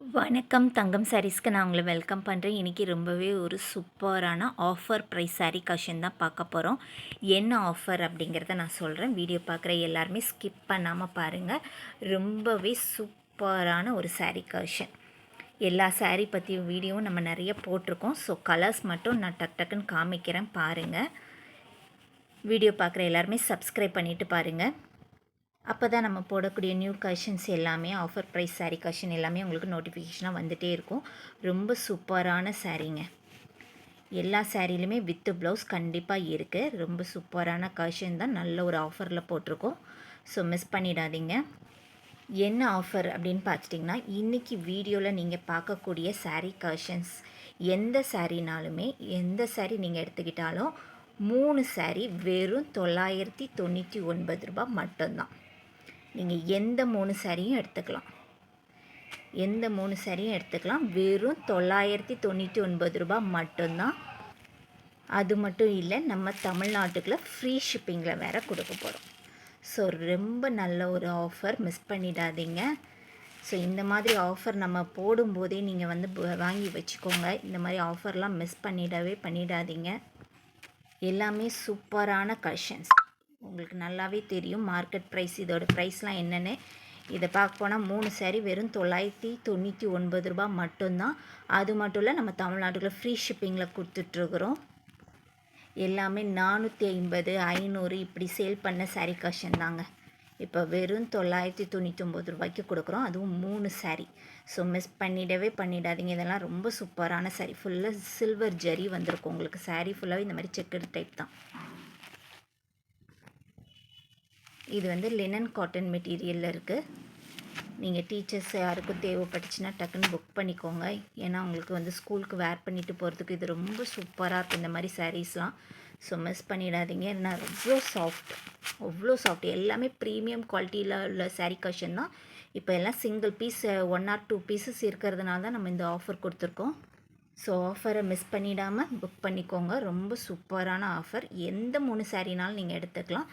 வணக்கம். தங்கம் சாரீஸ்க்கு நான் உங்களை வெல்கம் பண்ணுறேன் இன்றைக்கி ரொம்பவே ஒரு சூப்பரான ஆஃபர் ப்ரைஸ் சாரீ கஷன் தான் பார்க்க போகிறோம் என்ன ஆஃபர் அப்படிங்கிறத நான் சொல்கிறேன் வீடியோ பார்க்குற எல்லாருமே ஸ்கிப் பண்ணாமல் பாருங்கள் ரொம்பவே சூப்பரான ஒரு சாரீ கஷன் எல்லா சாரீ பற்றியும் வீடியோவும் நம்ம நிறைய போட்டிருக்கோம். ஸோ கலர்ஸ் மட்டும் நான் டக் டக்குன்னு காமிக்கிறேன். பாருங்கள் வீடியோ பார்க்குற எல்லாருமே சப்ஸ்கிரைப் பண்ணிவிட்டு பாருங்கள் அப்போ தான் நம்ம போடக்கூடிய நியூ கஷன்ஸ் எல்லாமே ஆஃபர் ப்ரைஸ் சாரீ கஷன் எல்லாமே உங்களுக்கு நோட்டிஃபிகேஷனாக வந்துகிட்டே இருக்கும். ரொம்ப சூப்பரான சாரீங்க எல்லா சாரீலையுமே வித்து ப்ளவுஸ் கண்டிப்பாக இருக்குது ரொம்ப சூப்பரான கஷன் தான் நல்ல ஒரு ஆஃபரில் போட்டிருக்கோம். ஸோ மிஸ் பண்ணிடாதீங்க. என்ன ஆஃபர் அப்படின்னு பார்த்துட்டிங்கன்னா இன்றைக்கி வீடியோவில் நீங்கள் பார்க்கக்கூடிய சாரீ கஷன்ஸ் எந்த சாரீனாலுமே எந்த சாரீ நீங்கள் எடுத்துக்கிட்டாலும் மூணு சாரீ வெறும் தொள்ளாயிரத்தி தொண்ணூற்றி ஒன்பது ரூபாய் மட்டும்தான். நீங்கள் எந்த மூணு சாரியும் எடுத்துக்கலாம். எந்த மூணு சாரியும் எடுத்துக்கலாம். வெறும் தொள்ளாயிரத்தி தொண்ணூற்றி ஒன்பது ரூபாய் மட்டும்தான். அது மட்டும் இல்லை நம்ம தமிழ்நாட்டுக்குள்ள ஃப்ரீ ஷிப்பிங்கில் வேறு கொடுக்க போகிறோம் ஸோ ரொம்ப நல்ல ஒரு ஆஃபர் மிஸ் பண்ணிடாதீங்க. ஸோ இந்த மாதிரி ஆஃபர் நம்ம போடும்போதே நீங்கள் வந்து வாங்கி வச்சுக்கோங்க. இந்த மாதிரி ஆஃபர்லாம் மிஸ் பண்ணிடவே பண்ணிடாதீங்க. எல்லாமே சூப்பரான கலெக்ஷன்ஸ் உங்களுக்கு நல்லாவே தெரியும் மார்க்கெட் ப்ரைஸ் இதோட ப்ரைஸ்லாம் என்னென்னு. இதை பார்க்க போனால் மூணு சாரி வெறும் தொள்ளாயிரத்தி தொண்ணூற்றி ஒன்பது ரூபா மட்டும்தான். அது மட்டும் இல்லை நம்ம தமிழ்நாட்டுக்குள்ள ஃப்ரீ ஷிப்பிங்கில் கொடுத்துட்ருக்குறோம். எல்லாமே நானூற்றி ஐம்பது ஐநூறு இப்படி சேல் பண்ண சாரீ கஷன் தாங்க. இப்போ வெறும் தொள்ளாயிரத்தி தொண்ணூற்றி ரூபாய்க்கு கொடுக்குறோம். அதுவும் மூணு சாரீ ஸோ மிஸ் பண்ணிடவே பண்ணிடாதீங்க. இதெல்லாம் ரொம்ப சூப்பரான சாரீ ஃபுல்லாக சில்வர் ஜரி வந்திருக்கும் உங்களுக்கு. சாரீ ஃபுல்லாகவே இந்த மாதிரி செக்கர் டைப் தான். இது வந்து லினன் காட்டன் மெட்டீரியலில் இருக்குது நீங்கள் டீச்சர்ஸ் யாருக்கும் தேவைப்பட்டுச்சுன்னா டக்குன்னு புக் பண்ணிக்கோங்க. ஏன்னா உங்களுக்கு வந்து ஸ்கூலுக்கு வேர் பண்ணிவிட்டு போகிறதுக்கு இது ரொம்ப சூப்பராக இருக்கும் இந்த மாதிரி சாரீஸ்லாம் ஸோ மிஸ் பண்ணிடாதீங்க. ஏன்னா அவ்வளோ சாஃப்ட் அவ்வளோ சாஃப்ட் எல்லாமே ப்ரீமியம் குவாலிட்டியில் உள்ள சாரீ கஷன் தான். இப்போ எல்லாம் single piece one or two pieces இருக்கிறதுனால தான் நம்ம இந்த ஆஃபர் கொடுத்துருக்கோம். ஸோ ஆஃபரை மிஸ் பண்ணிடாமல் புக் பண்ணிக்கோங்க. ரொம்ப சூப்பரான ஆஃபர் எந்த மூணு சாரினாலும் நீங்கள் எடுத்துக்கலாம்.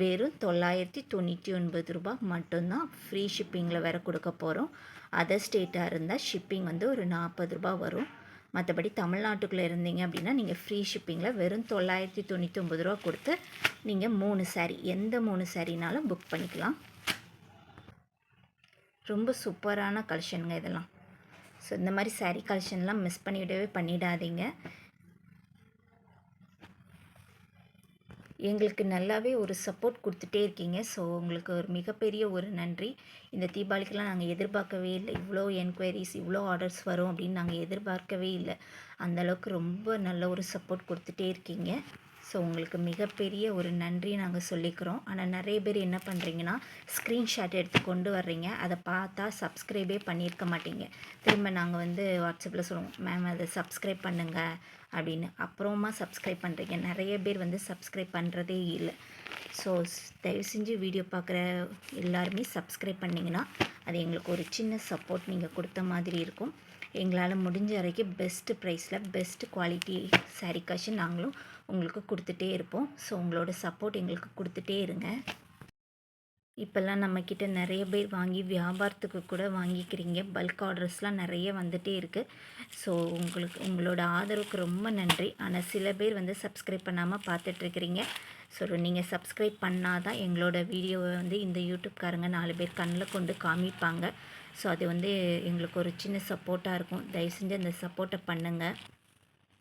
வெறும் தொள்ளாயிரத்தி தொண்ணூற்றி ஒன்பது ரூபா மட்டும்தான் ஃப்ரீ ஷிப்பிங்கில் வேறு கொடுக்க போகிறோம் அதர் ஸ்டேட்டாக இருந்தால் ஷிப்பிங் வந்து ஒரு நாற்பது ரூபா வரும். மற்றபடி தமிழ்நாட்டுக்குள்ளே இருந்தீங்க அப்படின்னா நீங்கள் ஃப்ரீ ஷிப்பிங்கில் வெறும் தொள்ளாயிரத்தி தொண்ணூற்றி ஒம்பது ரூபா கொடுத்து நீங்கள் மூணு சாரீ எந்த மூணு சாரினாலும் புக் பண்ணிக்கலாம். ரொம்ப சூப்பரான கலெக்ஷனுங்க இதெல்லாம். ஸோ இந்த மாதிரி சாரீ கலெக்ஷன்லாம் மிஸ் பண்ணிவிடவே பண்ணிடாதீங்க. எங்களுக்கு நல்லாவே ஒரு சப்போர்ட் கொடுத்துட்டே இருக்கீங்க. ஸோ உங்களுக்கு ஒரு மிகப்பெரிய ஒரு நன்றி. இந்த தீபாவளிக்கெலாம் நாங்கள் எதிர்பார்க்கவே இல்லை. இவ்வளோ என்கொயரிஸ் இவ்வளோ ஆர்டர்ஸ் வரும் அப்படின்னு நாங்கள் எதிர்பார்க்கவே இல்லை. அந்தளவுக்கு ரொம்ப நல்ல ஒரு சப்போர்ட் கொடுத்துட்டே இருக்கீங்க. ஸோ உங்களுக்கு மிகப்பெரிய ஒரு நன்றி நாங்கள் சொல்லிக்கிறோம். ஆனால் நிறைய பேர் என்ன பண்ணுறீங்கன்னா ஸ்க்ரீன்ஷாட் எடுத்து கொண்டு வர்றீங்க. அதை பார்த்தா சப்ஸ்கிரைபே பண்ணியிருக்க மாட்டீங்க. திரும்ப நாங்கள் வந்து வாட்ஸ்அப்பில் சொல்லுவோம் மேம் அதை சப்ஸ்கிரைப் பண்ணுங்கள் அப்படின்னு. அப்புறமா சப்ஸ்கிரைப் பண்ணுறீங்க நிறைய பேர் வந்து சப்ஸ்கிரைப் பண்ணுறதே இல்லை. ஸோ தயவு செஞ்சு வீடியோ பார்க்குற எல்லாருமே சப்ஸ்கிரைப் பண்ணிங்கன்னா அது எங்களுக்கு ஒரு சின்ன சப்போர்ட் நீங்கள் கொடுத்த மாதிரி இருக்கும். எங்களால் முடிஞ்ச வரைக்கும் பெஸ்ட்டு ப்ரைஸில் பெஸ்ட்டு குவாலிட்டி சாரீ காஷன் நாங்களும் உங்களுக்கு கொடுத்துட்டே இருப்போம். ஸோ உங்களோட சப்போர்ட் எங்களுக்கு கொடுத்துட்டே இருங்க. இப்போல்லாம் நம்மக்கிட்ட நிறைய பேர் வாங்கி வியாபாரத்துக்கு கூட வாங்கிக்கிறீங்க. பல்க் ஆர்டர்ஸ்லாம் நிறைய வந்துகிட்டே இருக்குது ஸோ உங்களுக்கு உங்களோட ஆதரவுக்கு ரொம்ப நன்றி. ஆனால் சில பேர் வந்து சப்ஸ்கிரைப் பண்ணாமல் பார்த்துட்ருக்கிறீங்க ஸோ நீங்கள் சப்ஸ்கிரைப் பண்ணால் தான் எங்களோட வீடியோவை வந்து இந்த யூடியூப்காரங்க நாலு பேர் கண்ணில் கொண்டு காமிப்பாங்க. ஸோ அது வந்து எங்களுக்கு ஒரு சின்ன சப்போர்ட்டாக இருக்கும். தயவு செஞ்சு அந்த சப்போர்ட்டை பண்ணுங்கள்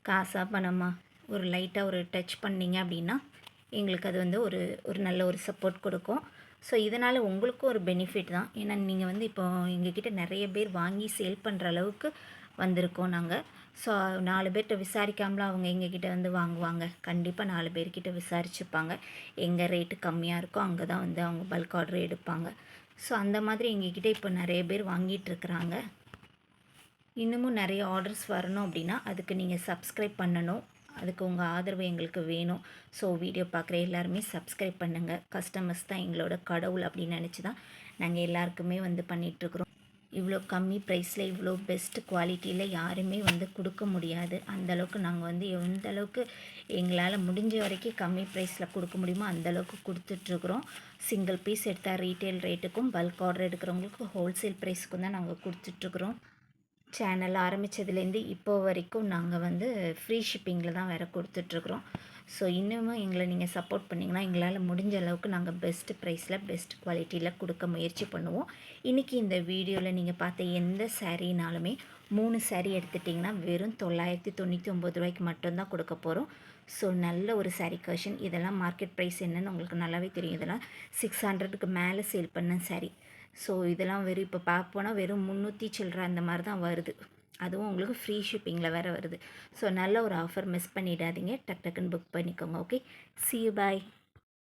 காசாக பணமாக ஒரு லைட்டாக ஒரு டச் பண்ணிங்க அப்படின்னா எங்களுக்கு அது வந்து ஒரு ஒரு நல்ல ஒரு சப்போர்ட் கொடுக்கும். ஸோ இதனால் உங்களுக்கும் ஒரு பெனிஃபிட் தான். ஏன்னா நீங்கள் வந்து இப்போ எங்ககிட்ட நிறைய பேர் வாங்கி சேல் பண்ணுற அளவுக்கு வந்திருக்கோம் நாங்கள் ஸோ நாலு பேர்கிட்ட விசாரிக்காமலாம் அவங்க எங்ககிட்ட வந்து வாங்குவாங்க. கண்டிப்பாக நாலு பேர்கிட்ட விசாரிச்சுப்பாங்க. எங்கே ரேட்டு கம்மியாக இருக்கோ அங்கே தான் வந்து அவங்க பல்க் ஆர்டர் எடுப்பாங்க. ஸோ அந்த மாதிரி எங்ககிட்ட இப்போ நிறைய பேர் வாங்கிட்டுருக்குறாங்க. இன்னமும் நிறைய ஆர்டர்ஸ் வரணும் அப்படின்னா அதுக்கு நீங்கள் சப்ஸ்கிரைப் பண்ணணும். அதுக்கு உங்கள் ஆதரவு எங்களுக்கு வேணும். ஸோ வீடியோ பார்க்குற எல்லாருமே சப்ஸ்கிரைப் பண்ணுங்கள் கஸ்டமர்ஸ் தான் எங்களோட கடவுள் அப்படின்னு நினச்சி தான் நாங்கள் எல்லாருக்குமே வந்து பண்ணிகிட்ருக்குறோம் இவ்வளோ கம்மி ப்ரைஸில் இவ்வளோ பெஸ்ட் குவாலிட்டியில் யாருமே வந்து கொடுக்க முடியாது. அந்தளவுக்கு நாங்கள் வந்து எந்த அளவுக்கு எங்களால் முடிஞ்ச வரைக்கும் கம்மி ப்ரைஸில் கொடுக்க முடியுமோ அந்தளவுக்கு கொடுத்துட்ருக்குறோம். சிங்கிள் பீஸ் எடுத்தால் ரீட்டைல் ரேட்டுக்கும் பல்க் ஆர்டர் எடுக்கிறவங்களுக்கு ஹோல்சேல் ப்ரைஸுக்கும் தான் நாங்கள் கொடுத்துட்ருக்குறோம். சேனல் ஆரம்பித்ததுலேருந்து இப்போ வரைக்கும் நாங்கள் வந்து ஃப்ரீ ஷிப்பிங்கில் தான் வேறு கொடுத்துட்ருக்குறோம். ஸோ இன்னமும் எங்களை நீங்கள் சப்போர்ட் பண்ணிங்கன்னா எங்களால் முடிஞ்ச அளவுக்கு நாங்கள் பெஸ்ட்டு ப்ரைஸில் பெஸ்ட் குவாலிட்டியில் கொடுக்க முயற்சி பண்ணுவோம். இன்றைக்கி இந்த வீடியோவில் நீங்கள் பார்த்த எந்த சாரீனாலுமே மூணு சாரீ எடுத்துட்டிங்கன்னா வெறும் தொள்ளாயிரத்தி தொண்ணூற்றி ஒம்பது ரூபாய்க்கு மட்டும்தான் கொடுக்க போகிறோம் ஸோ நல்ல ஒரு சாரீ கஷன் இதெல்லாம் மார்க்கெட் ப்ரைஸ் என்னென்னு உங்களுக்கு நல்லாவே தெரியும். இதெல்லாம் சிக்ஸ் ஹண்ட்ரடுக்கு மேலே சேல் பண்ண சாரீ ஸோ இதெல்லாம் வெறும் இப்போ பார்க்கப்போனால் வெறும் முந்நூற்றி சில்லற அந்த மாதிரி தான் வருது. அதுவும் உங்களுக்கு ஃப்ரீ ஷிப்பிங்கில் வேறு வருது. ஸோ நல்ல ஒரு ஆஃபர் மிஸ் பண்ணிடாதீங்க. டக் டக்குன்னு புக் பண்ணிக்கோங்க ஓகே சி பாய்